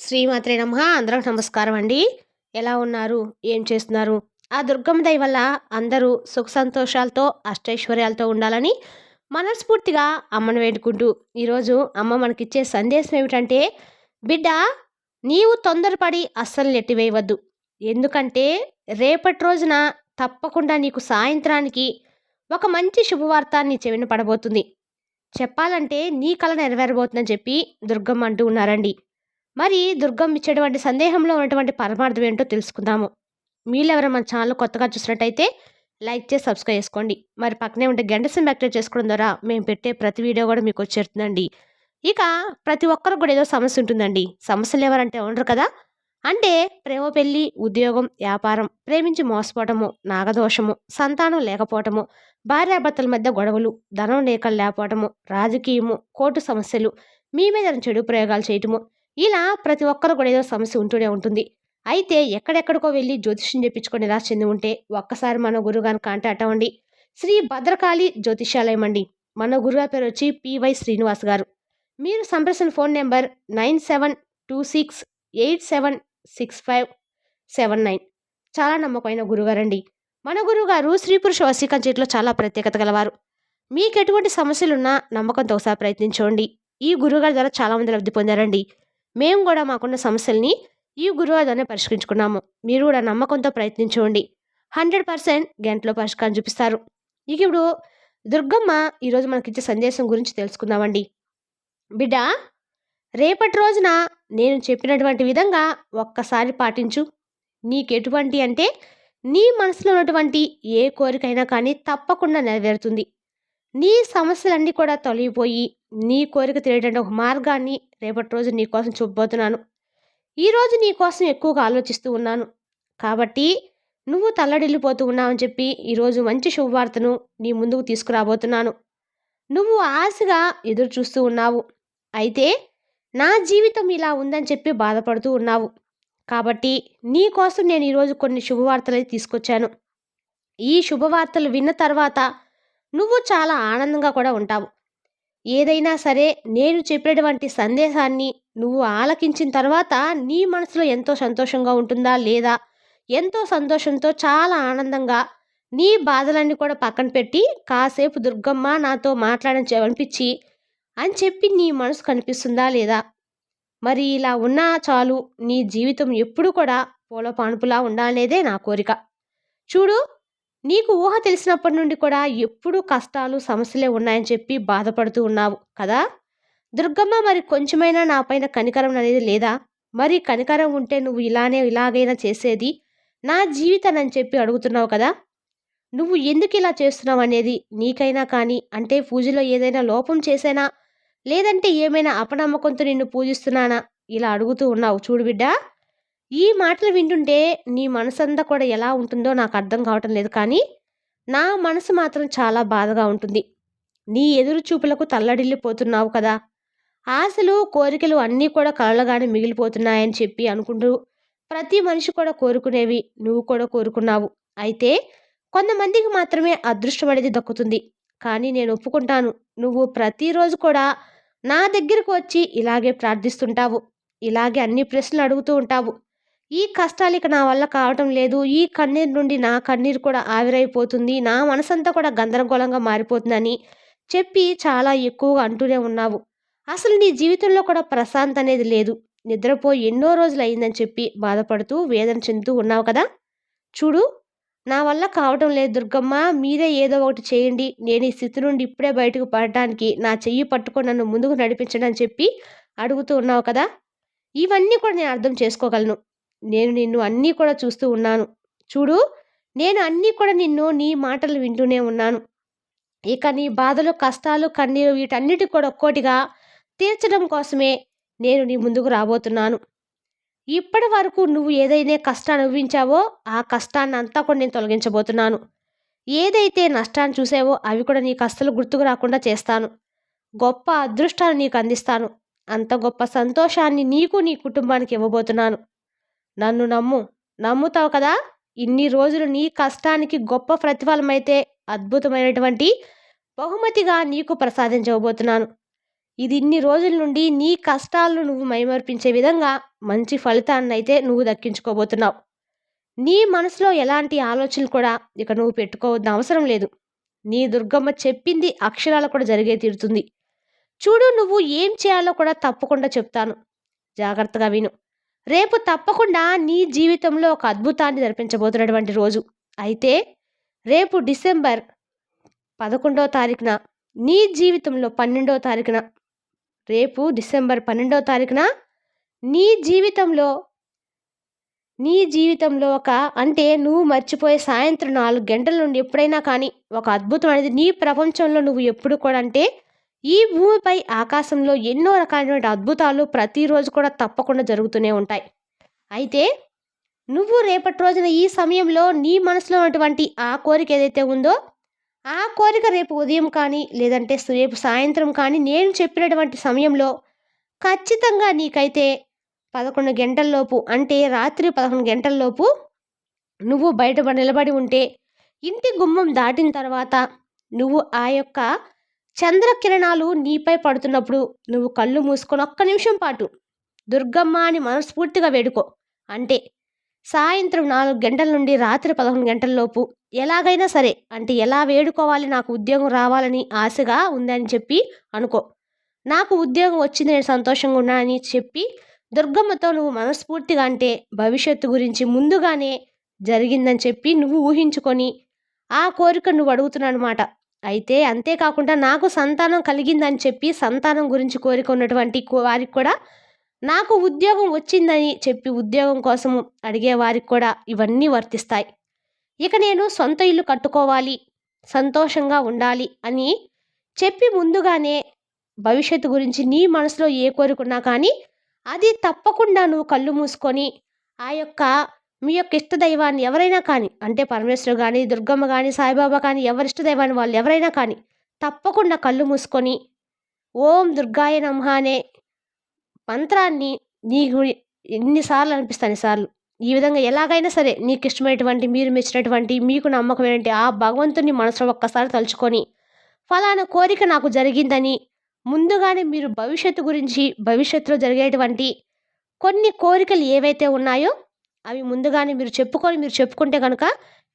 శ్రీమాత్రే నమ. అందరికి నమస్కారం అండి. ఎలా ఉన్నారు? ఏం చేస్తున్నారు? ఆ దుర్గమ్మ దయ వల్ల అందరూ సుఖ సంతోషాలతో అష్టైశ్వర్యాలతో ఉండాలని మనస్ఫూర్తిగా అమ్మను వేడుకుంటూ ఈరోజు అమ్మ మనకిచ్చే సందేశం ఏమిటంటే బిడ్డ నీవు తొందరపడి అస్సలు నెట్టివేయవద్దు ఎందుకంటే రేపటి రోజున తప్పకుండా నీకు సాయంత్రానికి ఒక మంచి శుభవార్త నీ చెవిన పడబోతుంది చెప్పాలంటే నీ కళ నెరవేరబోతుందని చెప్పి దుర్గమ్మ అంటూ ఉన్నారండి. మరి దుర్గం ఇచ్చేటువంటి సందేహంలో ఉన్నటువంటి పరమార్థం ఏంటో తెలుసుకుందాము. మీరు మన ఛానల్ కొత్తగా చూసినట్టయితే లైక్ చేసి సబ్స్క్రైబ్ చేసుకోండి. మరి పక్కనే ఉంటే గంట సిమ్ యాక్టివేట్ చేసుకోవడం ద్వారా మేము పెట్టే ప్రతి వీడియో కూడా మీకు వచ్చేస్తుందండి. ఇక ప్రతి ఒక్కరికి కూడా ఏదో సమస్య ఉంటుందండి. సమస్యలు ఎవరంటే ఉండరు కదా. అంటే ప్రేమ పెళ్ళి ఉద్యోగం వ్యాపారం ప్రేమించి మోసపోవటము నాగదోషము సంతానం లేకపోవటము భార్యాభర్తల మధ్య గొడవలు ధనం లేకలు లేకపోవటము రాజకీయము కోర్టు సమస్యలు మీ మీద చెడు ప్రయోగాలు చేయటము ఇలా ప్రతి ఒక్కరు కూడా ఏదో సమస్య ఉంటూనే ఉంటుంది. అయితే ఎక్కడెక్కడికో వెళ్ళి జ్యోతిష్యం చెప్పించుకొని నిరాశ చెంది ఉంటే ఒక్కసారి మన గురుగారిని కాంటాక్ట్ అవ్వండి. శ్రీ భద్రకాళి జ్యోతిష్యాలయం అండి. మన గురుగారి పేరు వచ్చి పివై శ్రీనివాస్ గారు. మీరు సంప్రదించిన phone number nine seven two six eight seven six five seven nine. చాలా నమ్మకమైన గురుగారండి. మన గురుగారు స్త్రీ పురుష వశీకరణ చేతిలో చాలా ప్రత్యేకత గలవారు. మీకు ఎటువంటి సమస్యలున్నా నమ్మకంతో ఒకసారి ప్రయత్నించండి. ఈ గురుగారి ద్వారా చాలామంది లబ్ధి పొందారండి. మేము కూడా మాకున్న సమస్యల్ని ఈ గురువు పరిష్కరించుకున్నాము. మీరు కూడా నమ్మకంతో ప్రయత్నించండి. హండ్రెడ్ పర్సెంట్ గంటలో పరిష్కారం చూపిస్తారు. ఇక ఇప్పుడు దుర్గమ్మ ఈరోజు మనకిచ్చే సందేశం గురించి తెలుసుకుందామండి. బిడ్డ రేపటి రోజున నేను చెప్పినటువంటి విధంగా ఒక్కసారి పాటించు. నీకెటువంటి అంటే నీ మనసులో ఉన్నటువంటి ఏ కోరికైనా కానీ తప్పకుండా నెరవేరుతుంది. నీ సమస్యలన్నీ కూడా తొలగిపోయి నీ కోరిక తెలియడానికి ఒక మార్గాన్ని రేపటి రోజు నీ కోసం చూపబోతున్నాను. ఈరోజు నీ కోసం ఎక్కువగా ఆలోచిస్తూ ఉన్నాను. కాబట్టి నువ్వు తల్లడిల్లిపోతూ ఉన్నావని చెప్పి ఈరోజు మంచి శుభవార్తను నీ ముందుకు తీసుకురాబోతున్నాను. నువ్వు ఆశగా ఎదురు చూస్తూ ఉన్నావు. అయితే నా జీవితం ఇలా ఉందని చెప్పి బాధపడుతూ ఉన్నావు. కాబట్టి నీ కోసం నేను ఈరోజు కొన్ని శుభవార్తలు తీసుకొచ్చాను. ఈ శుభవార్తలు విన్న తర్వాత నువ్వు చాలా ఆనందంగా కూడా ఉంటావు. ఏదైనా సరే నేను చెప్పినటువంటి సందేశాన్ని నువ్వు ఆలకించిన తర్వాత నీ మనసులో ఎంతో సంతోషంగా ఉంటుందా లేదా? ఎంతో సంతోషంతో చాలా ఆనందంగా నీ బాధలన్నీ కూడా పక్కన పెట్టి కాసేపు దుర్గమ్మ నాతో మాట్లాడని అనిపించి అని చెప్పి నీ మనసు కనిపిస్తుందా లేదా? మరి ఇలా ఉన్నా చాలు నీ జీవితం ఎప్పుడు కూడా పూల పానుపులా ఉండాలనేదే నా కోరిక. చూడు నీకు ఊహ తెలిసినప్పటి నుండి కూడా ఎప్పుడూ కష్టాలు సమస్యలే ఉన్నాయని చెప్పి బాధపడుతూ ఉన్నావు కదా? దుర్గమ్మ మరి కొంచెమైనా నా పైన కనికరం అనేది లేదా? మరి కనికరం ఉంటే నువ్వు ఇలానే ఇలాగైనా చేసేది నా జీవితం అని చెప్పి అడుగుతున్నావు కదా? నువ్వు ఎందుకు ఇలా చేస్తున్నావు అనేది నీకైనా కానీ అంటే పూజలో ఏదైనా లోపం చేసేనా? లేదంటే ఏమైనా అపనమ్మకంతో నిన్ను పూజిస్తున్నానా? ఇలా అడుగుతూ ఉన్నావు చూడు బిడ్డా. ఈ మాటలు వింటుంటే నీ మనసంతా కూడా ఎలా ఉంటుందో నాకు అర్థం కావటం లేదు కానీ నా మనసు మాత్రం చాలా బాధగా ఉంటుంది. నీ ఎదురు చూపులకు తల్లడిల్లిపోతున్నావు కదా. ఆశలు కోరికలు అన్నీ కూడా కలలుగానే మిగిలిపోతున్నాయని చెప్పి అనుకుంటూ ప్రతి మనిషి కూడా కోరుకునేవి నువ్వు కూడా కోరుకున్నావు. అయితే కొంతమందికి మాత్రమే అదృష్టం అనేది దక్కుతుంది. కానీ నేను ఒప్పుకుంటాను. నువ్వు ప్రతిరోజు కూడా నా దగ్గరకు వచ్చి ఇలాగే ప్రార్థిస్తుంటావు. ఇలాగే అన్ని ప్రశ్నలు అడుగుతూ ఉంటావు. ఈ కష్టాలు ఇక నా వల్ల కావటం లేదు. ఈ కన్నీరు నుండి నా కన్నీరు కూడా ఆవిరైపోతుంది. నా మనసంతా కూడా గందరగోళంగా మారిపోతుందని చెప్పి చాలా ఎక్కువగా అంటూనే ఉన్నావు. అసలు నీ జీవితంలో కూడా ప్రశాంత అనేది లేదు. నిద్రపోయి ఎన్నో రోజులు అయిందని చెప్పి బాధపడుతూ వేదన చెందుతూ ఉన్నావు కదా? చూడు నా వల్ల కావటం లేదు దుర్గమ్మ. మీరే ఏదో ఒకటి చేయండి. నేను ఈ స్థితి నుండి ఇప్పుడే బయటకు పడటానికి నా చెయ్యి పట్టుకొని నన్ను ముందుకు నడిపించడం అని చెప్పి అడుగుతూ ఉన్నావు కదా? ఇవన్నీ కూడా నేను అర్థం చేసుకోగలను. నేను నిన్ను అన్నీ కూడా చూస్తూ ఉన్నాను. చూడు నేను అన్నీ కూడా నిన్ను నీ మాటలు వింటూనే ఉన్నాను. ఇక నీ బాధలు కష్టాలు కన్నీరు వీటన్నిటి కూడా ఒక్కోటిగా తీర్చడం కోసమే నేను నీ ముందుకు రాబోతున్నాను. ఇప్పటి వరకు నువ్వు ఏదైనా కష్టాన్ని అనుభవించావో ఆ కష్టాన్ని అంతా కూడా నేను తొలగించబోతున్నాను. ఏదైతే నష్టాన్ని చూసావో అవి కూడా నీకు అస్సలు గుర్తుకు రాకుండా చేస్తాను. గొప్ప అదృష్టాన్ని నీకు అందిస్తాను. అంత గొప్ప సంతోషాన్ని నీకు నీ కుటుంబానికి ఇవ్వబోతున్నాను. నన్ను నమ్ము. నమ్ముతావు కదా? ఇన్ని రోజులు నీ కష్టానికి గొప్ప ప్రతిఫలమైతే అద్భుతమైనటువంటి బహుమతిగా నీకు ప్రసాదించబోతున్నాను. ఇది ఇన్ని రోజుల నుండి నీ కష్టాలను నువ్వు మైమర్పించే విధంగా మంచి ఫలితాన్ని అయితే నువ్వు దక్కించుకోబోతున్నావు. నీ మనసులో ఎలాంటి ఆలోచనలు కూడా ఇక నువ్వు పెట్టుకోవద్దు అవసరం లేదు. నీ దుర్గమ్మ చెప్పింది అక్షరాలు కూడా జరిగే తీరుతుంది. చూడు నువ్వు ఏం చేయాలో కూడా తప్పకుండా చెప్తాను. జాగ్రత్తగా విను. రేపు తప్పకుండా నీ జీవితంలో ఒక అద్భుతాన్ని జరిపించబోతున్నటువంటి రోజు. అయితే రేపు డిసెంబర్ పదకొండవ తారీఖున నీ జీవితంలో పన్నెండవ తారీఖున రేపు డిసెంబర్ పన్నెండవ తారీఖున నీ జీవితంలో నీ జీవితంలో ఒక అంటే నువ్వు మర్చిపోయే సాయంత్రం నాలుగు గంటల నుండి ఎప్పుడైనా కానీ ఒక అద్భుతం అనేది నీ ప్రపంచంలో నువ్వు ఎప్పుడు కూడా అంటే ఈ భూమిపై ఆకాశంలో ఎన్నో రకాలైనటువంటి అద్భుతాలు ప్రతిరోజు కూడా తప్పకుండా జరుగుతూనే ఉంటాయి. అయితే నువ్వు రేపటి రోజున ఈ సమయంలో నీ మనసులో ఉన్నటువంటి ఆ కోరిక ఏదైతే ఉందో ఆ కోరిక రేపు ఉదయం కానీ లేదంటే రేపు సాయంత్రం కానీ నేను చెప్పినటువంటి సమయంలో ఖచ్చితంగా నీకైతే పదకొండు గంటల్లోపు అంటే రాత్రి పదకొండు గంటల్లోపు నువ్వు బయట నిలబడి ఉంటే ఇంటి గుమ్మం దాటిన తర్వాత నువ్వు ఆ యొక్క చంద్రకిరణాలు నీపై పడుతున్నప్పుడు నువ్వు కళ్ళు మూసుకొని ఒక్క నిమిషం పాటు దుర్గమ్మ అని మనస్ఫూర్తిగా వేడుకో. అంటే సాయంత్రం నాలుగు గంటల నుండి రాత్రి పదకొండు గంటలలోపు ఎలాగైనా సరే అంటే ఎలా వేడుకోవాలి నాకు ఉద్యోగం రావాలని ఆశగా ఉందని చెప్పి అనుకో. నాకు ఉద్యోగం వచ్చింది నేను సంతోషంగా ఉన్నానని చెప్పి దుర్గమ్మతో నువ్వు మనస్ఫూర్తిగా అంటే భవిష్యత్తు గురించి ముందుగానే జరిగిందని చెప్పి నువ్వు ఊహించుకొని ఆ కోరిక నువ్వు అడుగుతున్నావు అనమాట అయితే అంతేకాకుండా నాకు సంతానం కలిగిందని చెప్పి సంతానం గురించి కోరిక ఉన్నటువంటి వారికి కూడా నాకు ఉద్యోగం వచ్చిందని చెప్పి ఉద్యోగం కోసం అడిగే వారికి కూడా ఇవన్నీ వర్తిస్తాయి. ఇక నేను సొంత ఇల్లు కట్టుకోవాలి సంతోషంగా ఉండాలి అని చెప్పి ముందుగానే భవిష్యత్తు గురించి నీ మనసులో ఏ కోరుకున్నా కానీ అది తప్పకుండా నువ్వు కళ్ళు మూసుకొని ఆ యొక్క మీ యొక్క ఇష్ట దైవాన్ని ఎవరైనా కానీ అంటే పరమేశ్వరు కానీ దుర్గమ్మ కానీ సాయిబాబా కానీ ఎవరి ఇష్ట దైవాన్ని వాళ్ళు ఎవరైనా కానీ తప్పకుండా కళ్ళు మూసుకొని ఓం దుర్గాయ నమః అనే మంత్రాన్ని నీకు ఎన్నిసార్లు అనిపిస్తాను సార్లు. ఈ విధంగా ఎలాగైనా సరే నీకు ఇష్టమైనటువంటి మీరు మెచ్చినటువంటి మీకు నమ్మకం ఏంటి ఆ భగవంతుని మనసులో ఒక్కసారి తలుచుకొని ఫలానా కోరిక నాకు జరిగిందని ముందుగానే మీరు భవిష్యత్తు గురించి భవిష్యత్తులో జరిగేటువంటి కొన్ని కోరికలు ఏవైతే ఉన్నాయో అవి ముందుగానే మీరు చెప్పుకొని మీరు చెప్పుకుంటే కనుక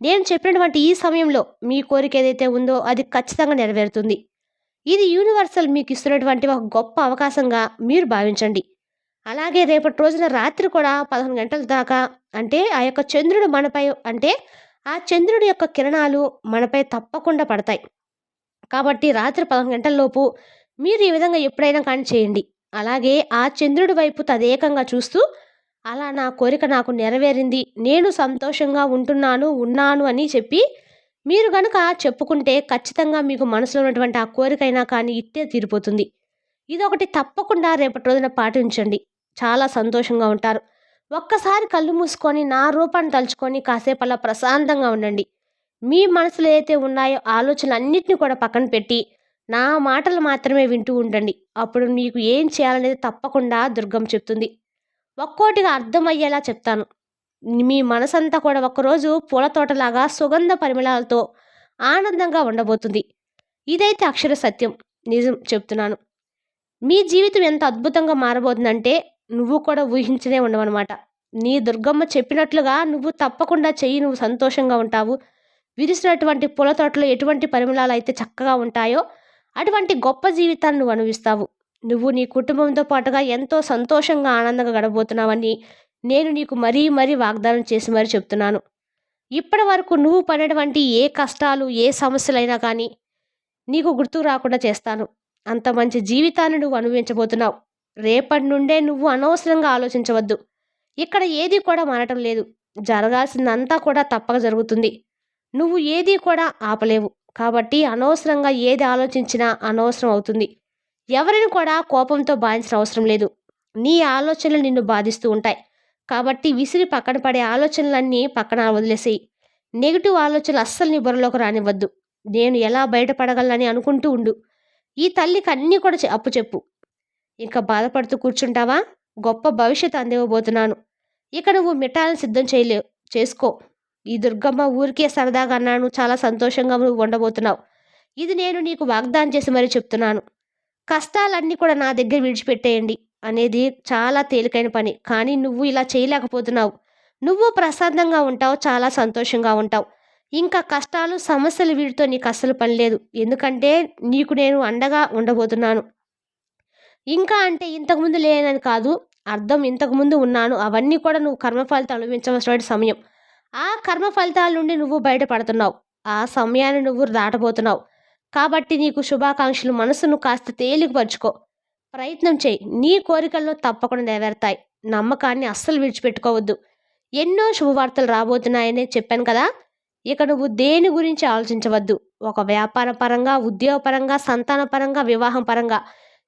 నేను చెప్పినటువంటి ఈ సమయంలో మీ కోరిక ఏదైతే ఉందో అది ఖచ్చితంగా నెరవేరుతుంది. ఇది యూనివర్సల్ మీకు ఇస్తున్నటువంటి ఒక గొప్ప అవకాశంగా మీరు భావించండి. అలాగే రేపటి రోజున రాత్రి కూడా పదకొండు గంటల దాకా అంటే ఆ యొక్క చంద్రుడు మనపై అంటే ఆ చంద్రుడి యొక్క కిరణాలు మనపై తప్పకుండా పడతాయి. కాబట్టి రాత్రి పదకొండు గంటలలోపు మీరు ఈ విధంగా ఎప్పుడైనా కానీ చేయండి. అలాగే ఆ చంద్రుడి వైపు తదేకంగా చూస్తూ అలా నా కోరిక నాకు నెరవేరింది. నేను సంతోషంగా ఉంటున్నాను ఉన్నాను అని చెప్పి మీరు గనుక చెప్పుకుంటే ఖచ్చితంగా మీకు మనసులో ఉన్నటువంటి ఆ కోరికైనా కానీ ఇట్టే తీరిపోతుంది. ఇదొకటి తప్పకుండా రేపటి రోజున పాటించండి. చాలా సంతోషంగా ఉంటారు. ఒక్కసారి కళ్ళు మూసుకొని నా రూపాన్ని తలుచుకొని కాసేపు అలా ప్రశాంతంగా ఉండండి. మీ మనసులో ఏదైతే ఉన్నాయో ఆలోచనలన్నింటినీ కూడా పక్కన పెట్టి నా మాటలు మాత్రమే వింటూ ఉండండి. అప్పుడు మీకు ఏం చేయాలనేది తప్పకుండా దుర్గం చెప్తుంది. ఒక్కోటిగా అర్థమయ్యేలా చెప్తాను. మీ మనసంతా కూడా ఒకరోజు పూల తోటలాగా సుగంధ పరిమళాలతో ఆనందంగా ఉండబోతుంది. ఇదైతే అక్షర సత్యం. నిజం చెప్తున్నాను. మీ జీవితం ఎంత అద్భుతంగా మారబోతుందంటే నువ్వు కూడా ఊహించనే ఉండవన్నమాట. నీ దుర్గమ్మ చెప్పినట్లుగా నువ్వు తప్పకుండా చెయ్యి నువ్వు సంతోషంగా ఉంటావు. విరిసినటువంటి పూల తోటలో ఎటువంటి పరిమళాలు అయితే చక్కగా ఉంటాయో అటువంటి గొప్ప జీవితాన్ని నువ్వు అనుభవిస్తావు. నువ్వు నీ కుటుంబంతో పాటుగా ఎంతో సంతోషంగా ఆనందంగా గడబోతున్నావని నేను నీకు మరీ మరీ వాగ్దానం చేసి మరీ చెప్తున్నాను. ఇప్పటి వరకు నువ్వు పడినటువంటి ఏ కష్టాలు ఏ సమస్యలైనా కానీ నీకు గుర్తు రాకుండా చేస్తాను. అంత మంచి జీవితాన్ని నువ్వు అనుభవించబోతున్నావు. రేపటి నుండే నువ్వు అనవసరంగా ఆలోచించవద్దు. ఇక్కడ ఏది కూడా మారటం లేదు. జరగాల్సిందంతా కూడా తప్పక జరుగుతుంది. నువ్వు ఏది కూడా ఆపలేవు. కాబట్టి అనవసరంగా ఏది ఆలోచించినా అనవసరం అవుతుంది. ఎవరిని కూడా కోపంతో బాధించిన అవసరం లేదు. నీ ఆలోచనలు నిన్ను బాధిస్తూ ఉంటాయి. కాబట్టి విసిరి పక్కన పడే ఆలోచనలన్నీ పక్కన వదిలేసేయి. నెగిటివ్ ఆలోచనలు అస్సలు నీ బుర్రలోకి రానివ్వద్దు. నేను ఎలా బయటపడగలనని అనుకుంటూ ఉండు. ఈ తల్లికి అన్నీ కూడా అప్పు చెప్పు. ఇంకా బాధపడుతూ కూర్చుంటావా? గొప్ప భవిష్యత్తు అందివ్వబోతున్నాను. ఇక నువ్వు మిఠాయిని సిద్ధం చేయలేవు చేసుకో. ఈ దుర్గమ్మ ఊరికే సరదాగా అన్నాను. చాలా సంతోషంగా నువ్వు ఉండబోతున్నావు. ఇది నేను నీకు వాగ్దానం చేసి మరీ చెప్తున్నాను. కష్టాలన్నీ కూడా నా దగ్గర విడిచిపెట్టేయండి అనేది చాలా తేలికైన పని. కానీ నువ్వు ఇలా చేయలేకపోతున్నావు. నువ్వు ప్రశాంతంగా ఉంటావు చాలా సంతోషంగా ఉంటావు. ఇంకా కష్టాలు సమస్యలు వీటితో నీకు అస్సలు పని లేదు. ఎందుకంటే నీకు నేను అండగా ఉండబోతున్నాను. ఇంకా అంటే ఇంతకుముందు లేనని కాదు అర్థం ఇంతకుముందు ఉన్నాను. అవన్నీ కూడా నువ్వు కర్మ ఫలితాలు అనుభవించవలసిన సమయం. ఆ కర్మ ఫలితాల నుండి నువ్వు బయటపడుతున్నావు. ఆ సమయాన్ని నువ్వు దాటబోతున్నావు. కాబట్టి నీకు శుభాకాంక్షలు మనసును కాస్త తేలికపరుచుకో. ప్రయత్నం చేయి. నీ కోరికలను తప్పకుండా నెరవేరుతాయి. నమ్మకాన్ని అస్సలు విడిచిపెట్టుకోవద్దు. ఎన్నో శుభవార్తలు రాబోతున్నాయని చెప్పాను కదా. ఇక నువ్వు దేని గురించి ఆలోచించవద్దు. ఒక వ్యాపార పరంగా ఉద్యోగపరంగా సంతాన పరంగా వివాహం పరంగా.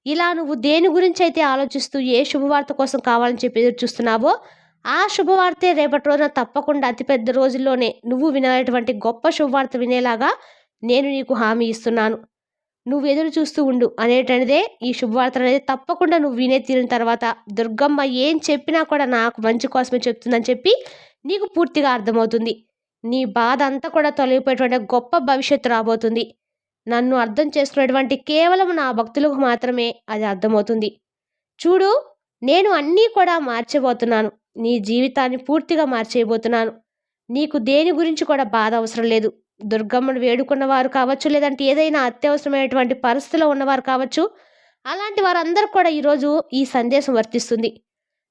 ఇలా నువ్వు దేని గురించి అయితే ఆలోచిస్తూ ఏ శుభవార్త కోసం కావాలని చెప్పి ఎదురు చూస్తున్నావో ఆ శుభవార్తే రేపటి రోజున తప్పకుండా అతిపెద్ద రోజుల్లోనే నువ్వు వినేటువంటి గొప్ప శుభవార్త వినేలాగా నేను నీకు హామీ ఇస్తున్నాను. నువ్వు ఎదురు చూస్తూ ఉండు అనేటనిదే ఈ శుభవార్త అనేది. తప్పకుండా నువ్వు వినే తీరిన తర్వాత దుర్గమ్మ ఏం చెప్పినా కూడా నాకు మంచి కోసమే చెప్తుందని చెప్పి నీకు పూర్తిగా అర్థమవుతుంది. నీ బాధ అంతా కూడా తొలగిపోయేటువంటి గొప్ప భవిష్యత్తు రాబోతుంది. నన్ను అర్థం చేసుకునేటువంటి కేవలం నా భక్తులకు మాత్రమే అది అర్థమవుతుంది. చూడు నేను అన్నీ కూడా మార్చబోతున్నాను. నీ జీవితాన్ని పూర్తిగా మార్చేయబోతున్నాను. నీకు దేని గురించి కూడా బాధ అవసరం లేదు. దుర్గమ్మను వేడుకున్న వారు కావచ్చు లేదంటే ఏదైనా అత్యవసరమైనటువంటి పరిస్థితిలో ఉన్నవారు కావచ్చు అలాంటి వారందరూ కూడా ఈరోజు ఈ సందేశం వర్తిస్తుంది.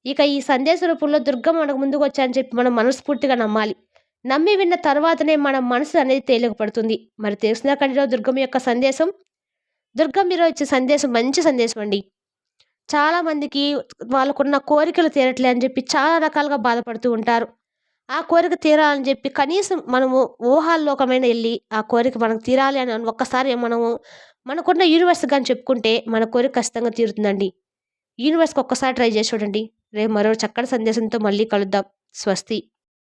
ఇక ఈ సందేశ రూపంలో దుర్గమ్మ మనకు ముందుకు వచ్చాయని చెప్పి మనం మనస్ఫూర్తిగా నమ్మాలి. నమ్మి విన్న తర్వాతనే మన మనసు అనేది తేలికపడుతుంది. మరి తెలిసిన కండిలో దుర్గమ్మ యొక్క సందేశం? దుర్గమ్మ ఈరోజు ఇచ్చే సందేశం మంచి సందేశం అండి. చాలామందికి వాళ్ళకున్న కోరికలు తీరట్లే అని చెప్పి చాలా రకాలుగా బాధపడుతూ ఉంటారు. ఆ కోరిక తీరాలని చెప్పి కనీసం మనము ఊహాల్లోకమైన వెళ్ళి ఆ కోరిక మనకు తీరాలి అని ఒక్కసారి మనము మనకున్న యూనివర్స్ కానీ చెప్పుకుంటే మన కోరిక ఖచ్చితంగా తీరుతుందండి. యూనివర్స్కి ఒక్కసారి ట్రై చేసి చూడండి. రేపు మరో చక్కటి సందేశంతో మళ్ళీ కలుద్దాం. స్వస్తి.